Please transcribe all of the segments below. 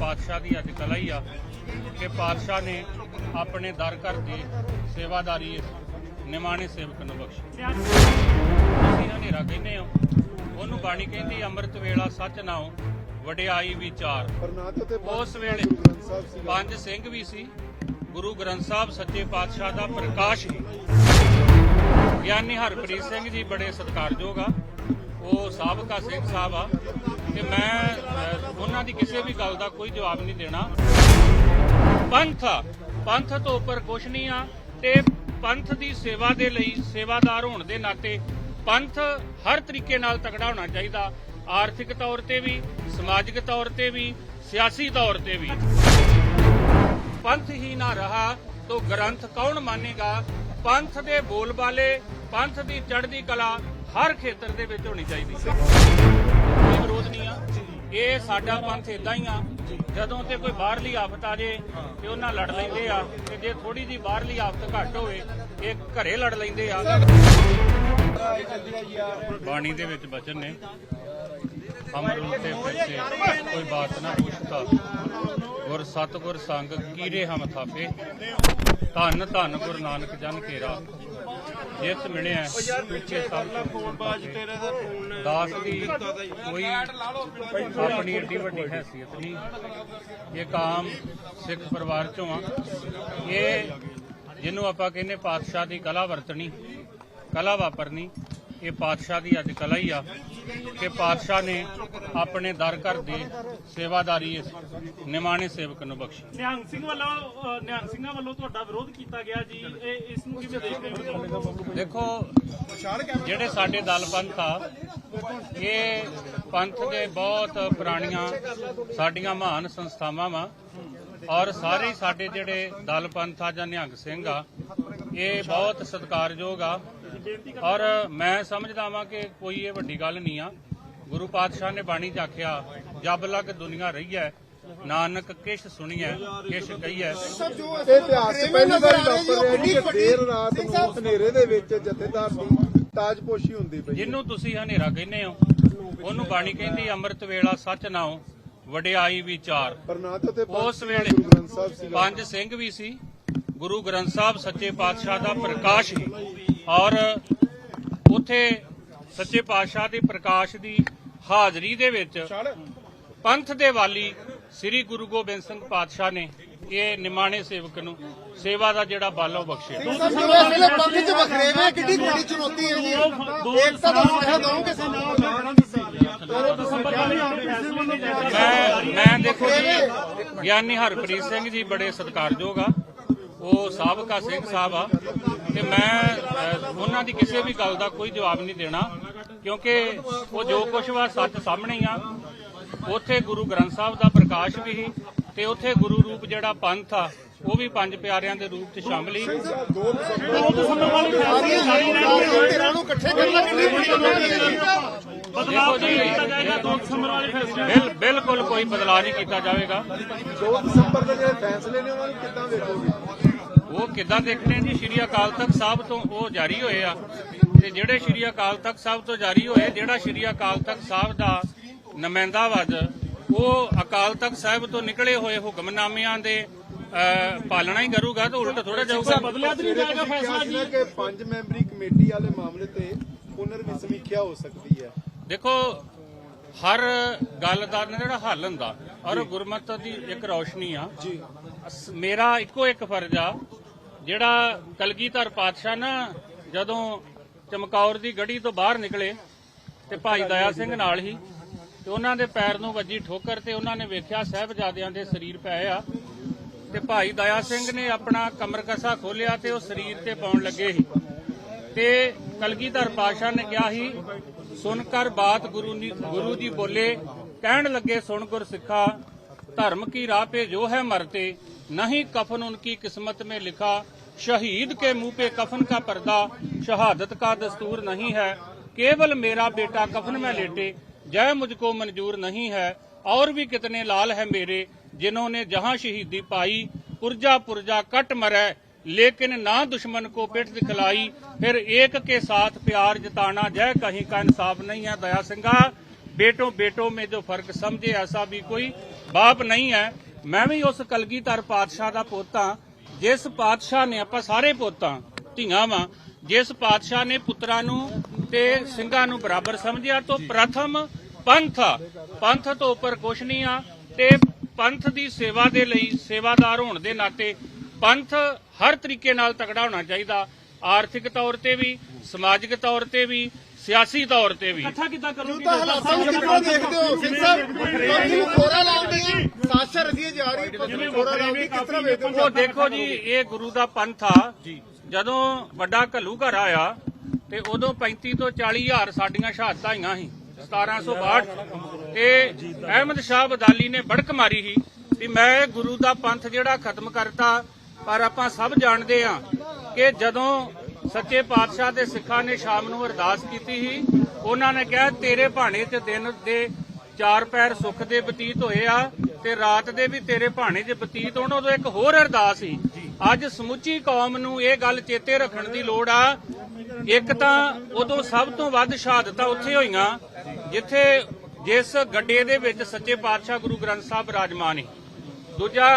ਪਾਤਸ਼ਾਹ ਦੀ ਅੱਜ ਕਲਾ ਹੀ ਆ ਕਿ ਪਾਤਸ਼ਾਹ ਨੇ ਆਪਣੇ ਦਰ ਘਰ ਦੀ ਸੇਵਾਦਾਰੀ ਨਿਮਾਣੇ ਸੇਵਕ ਨੂੰ ਬਖਸ਼ੀ। ਅਸੀਂ ਹਨੇਰਾ ਕਹਿੰਦੇ ਹਾਂ। ਉਹਨੂੰ ਬਾਣੀ ਕਹਿੰਦੀ ਅੰਮ੍ਰਿਤ ਵੇਲਾ ਸੱਚ ਨਾਉ ਵਡਿਆਈ ਵਿਚਾਰ। ਉਸ ਵੇਲੇ ਪੰਜ ਸਿੰਘ ਵੀ ਸੀ। ਗੁਰੂ ਗ੍ਰੰਥ ਸਾਹਿਬ ਸੱਚੇ ਪਾਤਸ਼ਾਹ ਦਾ ਪ੍ਰਕਾਸ਼ ਹੀ। ਗਿਆਨੀ ਹਰਪ੍ਰੀਤ ਸਿੰਘ ਜੀ ਬੜੇ ਸਤਿਕਾਰਯੋਗ ਆ। ਉਹ ਸਾਬਕਾ ਸਿੰਘ ਸਾਹਿਬ ਆ। ਤੇ ਮੈਂ ਅਹ, ਉਹਨਾਂ ਦੀ ਕਿਸੇ ਵੀ ਗੱਲ ਦਾ ਕੋਈ ਜਵਾਬ ਨਹੀਂ ਦੇਣਾ। ਪੰਥ ਪੰਥ ਤੋਂ ਉੱਪਰ ਕੁਛ ਨਹੀਂ ਆ। ਤੇ ਪੰਥ ਦੀ ਸੇਵਾ ਦੇ ਲਈ ਸੇਵਾਦਾਰ ਹੋਣ ਦੇ ਨਾਤੇ ਪੰਥ ਹਰ ਤਰੀਕੇ ਨਾਲ ਤਕੜਾ ਹੋਣਾ ਚਾਹੀਦਾ। ਆਰਥਿਕ ਤੌਰ ਤੇ ਵੀ ਸਮਾਜਿਕ ਤੌਰ ਤੇ ਵੀ ਸਿਆਸੀ ਤੌਰ ਤੇ ਵੀ। ਪੰਥ ਹੀ ਨਾ ਰਹਾ ਤੋ ਗ੍ਰੰਥ ਕੌਣ ਮਾਨੇਗਾ? ਪੰਥ ਦੇ ਬੋਲਬਾਲੇ ਪੰਥ ਦੀ ਚੜ੍ਹਦੀ ਕਲਾ ਹਰ ਖੇਤਰ ਦੇ ਵਿੱਚ ਹੋਣੀ ਚਾਹੀਦੀ। ਕੋਈ ਵਿਰੋਧ ਨਹੀਂ ਆ। ਇਹ ਸਾਡਾ ਪੰਥ ਇਦਾਂ ਹੀ ਆ। ਜਦੋਂ ਤੇ ਕੋਈ ਬਾਹਰਲੀ ਆਫਤ ਆ ਜੇ ਤੇ ਉਹਨਾਂ ਲੜ ਲੈਂਦੇ ਆ ਤੇ ਜੇ ਥੋੜੀ ਜੀ ਬਾਹਰਲੀ ਆਫਤ ਘੱਟ ਹੋਵੇ, ਇਹ ਘਰੇ ਲੜ ਲੈਂਦੇ ਆ। ਬਾਣੀ ਦੇ ਵਿੱਚ ਬਚਨ ਨੇ, ਅਮਰੂਦ ਤੇ ਕੋਈ ਬਾਤ ਨਾ ਪੁੱਛਤਾ ਗੁਰ ਸਤਗੁਰ ਸੰਗ ਕੀਰੇ ਹਮ ਥਾਪੇ। ਧੰਨ ਧੰਨ ਗੁਰੂ ਨਾਨਕ ਜਨ ਕੇਰਾ ਜਿਸ ਮਿਲਿਆ ਪਿੱਛੇ ਸਭ ਤੇਰੇ ਦਾ ਫੋਨ ਦਾਸ ਦੀ ਕੋਈ ਆਪਣੀ ਏਡੀ ਵੱਡੀ ਹੈਸੀਅਤ ਨਹੀਂ। ਇਹ ਕਾਮ ਸਿੱਖ ਪਰਿਵਾਰ ਚੋਂ ਆ। ਇਹ ਜਿਹਨੂੰ ਆਪਾਂ ਕਹਿੰਦੇ ਪਾਤਸ਼ਾਹ ਦੀ ਕਲਾ ਵਰਤਣੀ, ਕਲਾ ਵਾਪਰਨੀ। ਇਹ ਪਾਤਸ਼ਾਹ ਦੀ ਅੱਜ ਕਲਾ ਹੀ ਆ ਕਿ ਪਾਤਸ਼ਾਹ ਨੇ ਆਪਣੇ ਦਰ ਘਰ ਦੀ ਸੇਵਾਦਾਰੀ ਇਸ ਨਿਮਾਣੇ ਸੇਵਕ ਨੂੰ ਬਖਸ਼ੀ। ਨਿਹੰਗ ਸਿੰਘ ਵੱਲੋਂ ਨਿਹੰਗ ਸਿੰਘਾਂ ਵੱਲੋਂ ਤੁਹਾਡਾ ਵਿਰੋਧ ਕੀਤਾ ਗਿਆ ਜੀ। ਇਹ ਇਸ ਨੂੰ ਕਿਵੇਂ ਦੇਖਦੇ ਹੋ? ਦੇਖੋ ਜਿਹੜੇ ਸਾਡੇ ਦਲ ਪੰਥ ਆ ਇਹ ਪੰਥ ਦੇ ਬਹੁਤ ਪੁਰਾਣੀਆਂ ਸਾਡੀਆਂ ਮਹਾਨ ਸੰਸਥਾਵਾਂ ਵਾ ਔਰ ਸਾਰੇ ਸਾਡੇ ਜਿਹੜੇ ਦਲ ਪੰਥ ਆ ਜਾਂ ਨਿਹੰਗ ਸਿੰਘ ਆ ਇਹ ਬਹੁਤ ਸਤਿਕਾਰਯੋਗ ਆ। ਔਰ ਮੈਂ ਸਮਝਦਾ ਵਾਂ ਕਿ ਕੋਈ ਇਹ ਵੱਡੀ ਗੱਲ ਨਹੀਂ ਆ। ਗੁਰੂ ਪਾਤਸ਼ਾਹ ਨੇ ਬਾਣੀ 'ਚ ਆਖਿਆ ਜਬ ਲਗ ਦੁਨੀਆ ਰਹੀ ਹੈ ਨਾਨਕ ਕਿਛ ਸੁਣੀਐ ਕਿਛ ਕਹੀਐ। ਇਹ ਇਤਿਹਾਸ ਪਹਿਲੀ ਵਾਰੀ ਵਾਪਰ ਰਿਹਾ ਕਿ ਦੇਰ ਰਾਤ ਨੂੰ ਹਨੇਰੇ ਦੇ ਵਿੱਚ ਜਥੇਦਾਰ ਦੀ ਤਾਜਪੋਸ਼ੀ ਹੁੰਦੀ ਪਈ। ਜਿਹਨੂੰ ਤੁਸੀਂ ਹਨੇਰਾ ਕਹਿੰਦੇ ਹੋ ਉਹਨੂੰ ਬਾਣੀ ਕਹਿੰਦੀ ਅੰਮ੍ਰਿਤ ਵੇਲਾ ਸੱਚ ਨਾਉ ਵਡਿਆਈ ਵਿਚਾਰ ਉਸ ਵੇਲੇ ਪੰਜ ਸਿੰਘ ਵੀ ਸੀ। ਗੁਰੂ ਗ੍ਰੰਥ ਸਾਹਿਬ ਸੱਚੇ ਪਾਤਸ਼ਾਹ ਦਾ ਪ੍ਰਕਾਸ਼ ਹੀ। ਔਰ ਉੱਥੇ ਸੱਚੇ ਪਾਤਸ਼ਾਹ ਦੇ ਪ੍ਰਕਾਸ਼ ਦੀ ਹਾਜ਼ਰੀ ਦੇ ਵਿੱਚ ਪੰਥ ਦੇ ਵਾਲੀ ਸ੍ਰੀ ਗੁਰੂ ਗੋਬਿੰਦ ਸਿੰਘ ਪਾਤਸ਼ਾਹ ਨੇ ਇਹ ਨਿਮਾਣੇ ਸੇਵਕ ਨੂੰ ਸੇਵਾ ਦਾ ਜਿਹੜਾ ਬਾਲਾ ਉਹ ਬਖਸ਼ਿਆ। ਵੇਲੇ ਪੰਥ ਚ ਵਖਰੇਵੇਂ ਕਿੱਡੀ ਵੱਡੀ ਚੁਣੌਤੀ ਹੈ ਜੀ। ਏਕਤਾ ਦਾ ਸੁਨੇਹਾ ਦਵਾਂਗੇ ਮੈਂ ਮੈਂ ਦੇਖੋ ਜੀ ਗਿਆਨੀ ਹਰਪ੍ਰੀਤ ਸਿੰਘ ਜੀ ਬੜੇ ਸਤਿਕਾਰਯੋਗ ਆ। ਉਹ ਸਾਬਕਾ ਸਿੰਘ ਸਾਹਿਬ ਆ ਤੇ ਮੈਂ ਉਹਨਾਂ ਦੀ ਕਿਸੇ ਵੀ ਗੱਲ ਦਾ ਕੋਈ ਜਵਾਬ ਨਹੀਂ ਦੇਣਾ, ਕਿਉਂਕਿ ਉਹ ਜੋ ਕੁਛ ਵਾ ਸੱਚ ਸਾਹਮਣੇ ਆ। ਉੱਥੇ ਗੁਰੂ ਗ੍ਰੰਥ ਸਾਹਿਬ ਦਾ ਪ੍ਰਕਾਸ਼ ਵੀ ਸੀ ਤੇ ਉੱਥੇ ਗੁਰੂ ਰੂਪ ਜਿਹੜਾ ਪੰਥ ਆ, ਉਹ ਵੀ ਪੰਜ ਪਿਆਰਿਆਂ ਦੇ ਰੂਪ 'ਚ ਸ਼ਾਮਲ ਹੀ ਬਿਲਕੁਲ ਕੋਈ ਬਦਲਾਅ ਨਹੀਂ ਕੀਤਾ ਜਾਵੇਗਾ। 2 ਦਸੰਬਰ ਦੇ ਜਿਹੜੇ ਫੈਸਲੇ ਨੇ, ਉਹਨਾਂ ਨੂੰ ਕਿੱਦਾਂ ਵੇਖੋਗੇ ਉਹ ਕਿੱਦਾਂ ਦੇਖਣੇ ਜੀ? ਸ਼੍ਰੀ ਅਕਾਲ ਤਖਤ ਸਾਹਿਬ ਤੋਂ ਉਹ ਜਾਰੀ ਹੋਏ ਆ। ਤੇ ਜਿਹੜੇ ਸ਼੍ਰੀ ਅਕਾਲ ਤਖਤ ਸਾਹਿਬ ਤੋਂ ਜਾਰੀ ਹੋਏ ਜਿਹੜਾ ਸ਼੍ਰੀ ਅਕਾਲ ਤਖਤ ਸਾਹਿਬ ਦਾ ਨੁਮਾਇੰਦਾ ਵਜ ਉਹ ਅਕਾਲ ਤਖਤ ਸਾਹਿਬ ਤੋਂ ਨਿਕਲੇ ਹੋਏ ਹੁਕਮਨਾਮਿਆਂ ਦੇ ਪਾਲਣਾ ਹੀ ਕਰੂਗਾ ਤਾਂ ਉਲਟ ਥੋੜਾ ਜਾਊਗਾ। ਬਦਲਿਆ ਤਾਂ ਨਹੀਂ ਜਾਏਗਾ ਫੈਸਲਾ ਜੀ। ਕਿ ਪੰਜ ਮੈਂਬਰੀ ਕਮੇਟੀ ਵਾਲੇ ਮਾਮਲੇ ਤੇ ਪੁਨਰ ਵੀ ਸਮੀਖਿਆ ਹੋ ਸਕਦੀ ਹੈ। ਦੇਖੋ ਹਰ ਗੱਲ ਦਾ ਨਾ ਜਿਹੜਾ ਹੱਲ ਹੁੰਦਾ ਔਰ ਗੁਰਮਤ ਦੀ ਇੱਕ ਰੌਸ਼ਨੀ ਆ। ਜੀ। ਮੇਰਾ ਇੱਕੋ ਇੱਕ ਫਰਜ਼ ਆ ਜਿਹੜਾ ਕਲਗੀਧਰ ਪਾਤਸ਼ਾਹ ਨਾ ਜਦੋਂ ਚਮਕੌਰ ਦੀ ਗੜੀ ਤੋਂ ਬਾਹਰ ਨਿਕਲੇ ਤੇ ਭਾਈ ਦਇਆ ਸਿੰਘ ਨਾਲ ਹੀ, ਤੇ ਉਹਨਾਂ ਦੇ ਪੈਰ ਨੂੰ ਵੱਜੀ ਠੋਕਰ ਤੇ ਉਹਨਾਂ ਨੇ ਵੇਖਿਆ ਸਹਿਬਜ਼ਾਦਿਆਂ ਦੇ ਸਰੀਰ ਪੈ ਆ। ਤੇ ਭਾਈ ਦਇਆ ਸਿੰਘ ਨੇ ਆਪਣਾ ਕਮਰ ਕਸਾ ਖੋਲਿਆ ਤੇ ਉਹ ਸਰੀਰ ਤੇ ਪਾਉਣ ਲੱਗੇ ਸੀ। ਤੇ ਕਲਗੀਧਰ ਪਾਤਸ਼ਾਹ ਨੇ ਕਿਹਾ ਸੀ ਸੁਣ ਕਰ ਬਾਤ ਗੁਰੂ ਜੀ ਗੁਰੂ ਜੀ ਬੋਲੇ, ਕਹਿਣ ਲੱਗੇ ਸੁਣ ਗੁਰ ਸਿੱਖਾ, ਧਰਮ ਕੀ ਰਾਹ ਪੇ ਜੋ ਹੈ ਮਰਤੇ, ਨਹੀਂ ਕਫਨ ਉਨਕੀ ਕਿਸਮਤ ਮੇ ਲਿਖਾ शहीद के मुंह पे कफन का पर्दा शहादत का दस्तूर नहीं है केवल मेरा बेटा कफन में लेटे जय मुझको मंजूर नहीं है और भी कितने लाल है मेरे जिन्होंने जहां शहीदी पाई पुरजा पुरजा कट मरे लेकिन ना दुश्मन को पिट दिखलाई फिर एक के साथ प्यार जताना जय कहीं का इंसाफ नहीं है दया सिंगा बेटों बेटों में जो फर्क समझे ऐसा भी कोई बाप नहीं है मैं भी उस कलगीधर पातशाह का पोता ਜਿਸ ਪਾਤਸ਼ਾਹ ਨੇ ਆਪਾਂ ਸਾਰੇ ਪੋਤਾ, ਧੀਆਂ ਵਾਂ, ਜਿਸ ਪਾਤਸ਼ਾਹ ਨੇ ਪੁੱਤਰਾਂ ਨੂੰ ਤੇ ਸਿੰਘਾਂ ਨੂੰ ਬਰਾਬਰ ਸਮਝਿਆ ਤੋਂ ਪ੍ਰਥਮ ਪੰਥ ਪੰਥ ਤੋਂ ਉੱਪਰ ਕੁਛ ਨਹੀਂ ਆ ਤੇ ਪੰਥ ਦੀ ਸੇਵਾ ਦੇ ਲਈ ਸੇਵਾਦਾਰ ਹੋਣ ਦੇ ਨਾਤੇ ਪੰਥ ਹਰ ਤਰੀਕੇ ਨਾਲ ਤਕੜਾ ਹੋਣਾ ਚਾਹੀਦਾ। ਆਰਥਿਕ ਤੌਰ ਤੇ ਵੀ, ਸਮਾਜਿਕ ਤੌਰ ਤੇ ਵੀ ਸਿਆਸੀ ਤੌਰ ਤੇ ਵੀ। ਇਕੱਠਾ ਕਿੱਦਾਂ ਕਰੋਗੇ? ਤਾਂ ਹਾਲਾਤਾਂ ਨੂੰ ਦੇਖਦੇ ਹੋ? ਸਿੰਘ ਸਾਹਿਬ ਪੰਥ ਨੂੰ ਖੋਰਾ ਲਾਉਂਦੇ ਆ ਸਾਸ਼ਾ ਰਜੀ ਜਾ ਰਹੀ ਪੰਥ ਨੂੰ ਖੋਰਾ ਲਾਉਂਦੀ ਕਿਸ ਤਰ੍ਹਾਂ ਵੇਖਦੇ ਹੋ? ਉਹ ਦੇਖੋ ਜੀ ਇਹ ਗੁਰੂ ਦਾ ਪੰਥ ਆ। ਜਦੋਂ ਵੱਡਾ ਘੱਲੂ ਘਰ ਆਇਆ ਤੇ ਉਦੋਂ 35 ਤੋਂ 40 ਹਜ਼ਾਰ ਸਾਡੀਆਂ ਸ਼ਹਾਦਤਾਂ ਆਈਆਂ ਸੀ 1762 ਤੇ ਅਹਿਮਦ ਸ਼ਾਹ ਬਦਾਲੀ ਨੇ ਬੜਕ ਮਾਰੀ ਸੀ ਵੀ ਮੈਂ ਗੁਰੂ ਦਾ ਪੰਥ ਜਿਹੜਾ ਖਤਮ ਕਰਤਾ ਪਰ ਆਪਾਂ ਸਭ ਜਾਣਦੇ ਆ ਕਿ ਜਦੋਂ ਸੱਚੇ ਪਾਤਸ਼ਾਹ ਦੇ ਸਿੱਖਾਂ ਨੇ ਸ਼ਾਮ ਨੂੰ ਅਰਦਾਸ ਕੀਤੀ ਸੀ। ਉਹਨਾਂ ਨੇ ਕਿਹਾ, ਤੇਰੇ ਭਾਣੇ ਤੇ ਦਿਨ ਦੇ ਚਾਰ ਪੈਰ ਸੁੱਖ ਦੇ ਬਤੀਤ ਹੋਏ ਆ ਤੇ ਰਾਤ ਦੇ ਵੀ ਤੇਰੇ ਭਾਣੇ 'ਚ ਬਤੀਤ ਹੋਣ। ਉਦੋਂ ਇੱਕ ਹੋਰ ਅਰਦਾਸ ਸੀ, ਅੱਜ ਸਮੁੱਚੀ ਕੌਮ ਨੂੰ ਇਹ ਗੱਲ ਚੇਤੇ ਰੱਖਣ ਦੀ ਲੋੜ ਆ। ਇੱਕ ਤਾਂ ਉਦੋਂ ਸਭ ਤੋਂ ਵੱਧ ਸ਼ਹਾਦਤਾਂ ਉੱਥੇ ਹੋਈਆਂ, ਜਿੱਥੇ ਜਿਸ ਗੱਡੇ ਦੇ ਵਿੱਚ ਸੱਚੇ ਪਾਤਸ਼ਾਹ ਗੁਰੂ ਗ੍ਰੰਥ ਸਾਹਿਬ ਬਿਰਾਜਮਾਨ ਨੇ ਦੂਜਾ,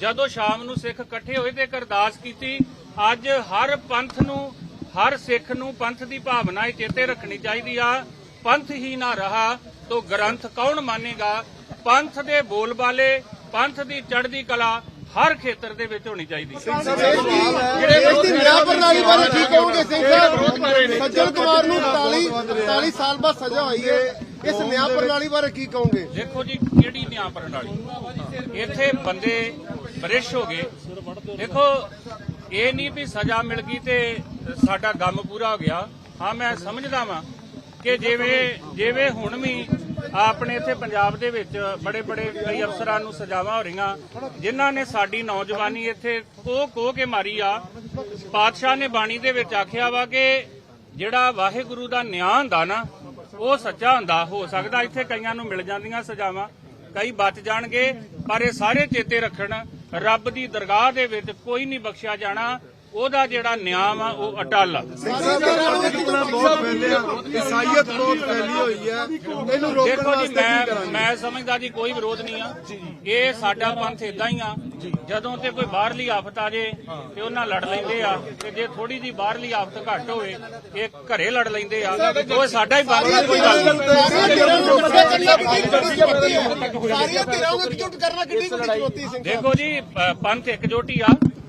ਜਦੋਂ ਸ਼ਾਮ ਨੂੰ ਸਿੱਖ ਇਕੱਠੇ ਹੋਏ ਤੇ ਇੱਕ ਅਰਦਾਸ ਕੀਤੀ ਅੱਜ ਹਰ ਪੰਥ ਨੂੰ ਹਰ ਸਿੱਖ ਨੂੰ ਪੰਥ ਦੀ ਭਾਵਨਾ ਇਹ ਚੇਤੇ ਰੱਖਣੀ ਚਾਹੀਦੀ ਆ। ਪੰਥ ਹੀ ਨਾ ਰਹਾ ਤੋ ਗ੍ਰੰਥ ਕੌਣ ਮੰਨੇਗਾ? ਪੰਥ ਦੇ ਬੋਲਬਾਲੇ ਪੰਥ ਦੀ ਚੜ੍ਹਦੀ ਕਲਾ ਹਰ ਖੇਤਰ ਦੇ ਵਿੱਚ ਹੋਣੀ ਚਾਹੀਦੀ। ਪ੍ਰਣਾਲੀ ਬਾਰੇ ਕੀ ਕਹੋਗੇ ਸਿੰਘ ਸਾਹਿਬ। ਸੱਜਣ ਕੁਮਾਰ ਨੂੰ 40 40 ਸਾਲ ਬਾਅਦ ਸਜ਼ਾ ਹੋਈ ਹੈ। ਇਸ ਨਿਆਂ ਪ੍ਰਣਾਲੀ ਬਾਰੇ ਕੀ ਕਹੋਗੇ? ਦੇਖੋ ਜੀ ਕਿਹੜੀ ਨਿਆਂ ਪ੍ਰਣਾਲੀ? ਇੱਥੇ ਬੰਦੇ ਬਰਿਸ਼ ਹੋ ਗਏ। ਦੇਖੋ ਇਹ ਨਹੀਂ ਵੀ ਸਜ਼ਾ ਮਿਲ ਗਈ ਤੇ ਸਾਡਾ ਗਮ ਪੂਰਾ ਹੋ ਗਿਆ। ਹਾਂ, ਮੈਂ ਸਮਝਦਾ ਵਾਂ ਕਿ ਜਿਵੇਂ ਜਿਵੇਂ ਹੁਣ ਵੀ ਆਪਣੇ ਇੱਥੇ ਪੰਜਾਬ ਦੇ ਵਿੱਚ ਬੜੇ ਬੜੇ ਕਈ ਅਫਸਰਾਂ ਨੂੰ ਸਜ਼ਾਵਾਂ ਹੋ ਰਹੀਆਂ, ਜਿਨ੍ਹਾਂ ਨੇ ਸਾਡੀ ਨੌਜਵਾਨੀ ਇੱਥੇ ਕੋਹ ਕੋਹ ਕੇ ਮਾਰੀ ਆ। ਪਾਤਸ਼ਾਹ ਨੇ ਬਾਣੀ ਦੇ ਵਿੱਚ ਆਖਿਆ ਵਾ ਕਿ ਜਿਹੜਾ ਵਾਹਿਗੁਰੂ ਦਾ ਨਿਆਂ ਹੁੰਦਾ ਨਾ, ਉਹ ਸੱਚਾ ਹੁੰਦਾ। ਹੋ ਸਕਦਾ ਇੱਥੇ ਕਈਆਂ ਨੂੰ ਮਿਲ ਜਾਂਦੀਆਂ ਸਜ਼ਾਵਾਂ, ਕਈ ਬਚ ਜਾਣਗੇ, ਪਰ ਇਹ ਸਾਰੇ ਚੇਤੇ ਰੱਖਣ ਰੱਬ ਦੀ ਦਰਗਾਹ ਦੇ ਵਿੱਚ ਕੋਈ ਨਹੀਂ ਬਖਸ਼ਿਆ ਜਾਣਾ। ਉਹਦਾ ਜਿਹੜਾ ਨਿਆਂ ਆ ਉਹ ਅਟਲ ਆ। ਕਿਤਨਾ ਬਹੁਤ ਫੈਲਿਆ ਇਸਾਈਅਤ ਬਹੁਤ ਫੈਲੀ ਹੋਈ ਹੈ। ਇਹਨੂੰ ਰੋਕਣ ਦੇਖੋ ਜੀ ਵਾਸਤੇ ਕੀ ਮੈਂ ਕਰਾਂਗੇ? ਮੈਂ ਸਮਝਦਾ ਜੀ ਕੋਈ ਵਿਰੋਧ ਨਹੀਂ ਆ। ਇਹ ਸਾਡਾ ਪੰਥ ਇਦਾਂ ਹੀ ਆ। ਜਦੋਂ ਤੇ ਕੋਈ ਬਾਹਰਲੀ ਆਫਤ ਆ ਜੇ ਤੇ ਉਹਨਾਂ ਲੜ ਲੈਂਦੇ ਆ ਤੇ ਜੇ ਥੋੜੀ ਜੀ ਬਾਹਰਲੀ ਆਫਤ ਘੱਟ ਹੋਵੇ ਇਹ ਘਰੇ ਲੜ ਲੈਂਦੇ ਆ। ਉਹ ਸਾਡਾ ਹੀ ਪੰਥ ਆ, ਕੋਈ ਗੱਲ ਨਹੀਂ। ਸਾਰੀਆਂ ਧਿਰਾਂ ਨੂੰ ਇਕਜੁੱਟ ਕਰਨਾ ਕਿੰਨੀ ਵੱਡੀ ਚੁਣੌਤੀ ਸਿੰਘ ਸਾਹਿਬ ਦੇਖੋ ਜੀ ਪੰਥ ਇਕਜੁੱਟ ਹੀ ਆ।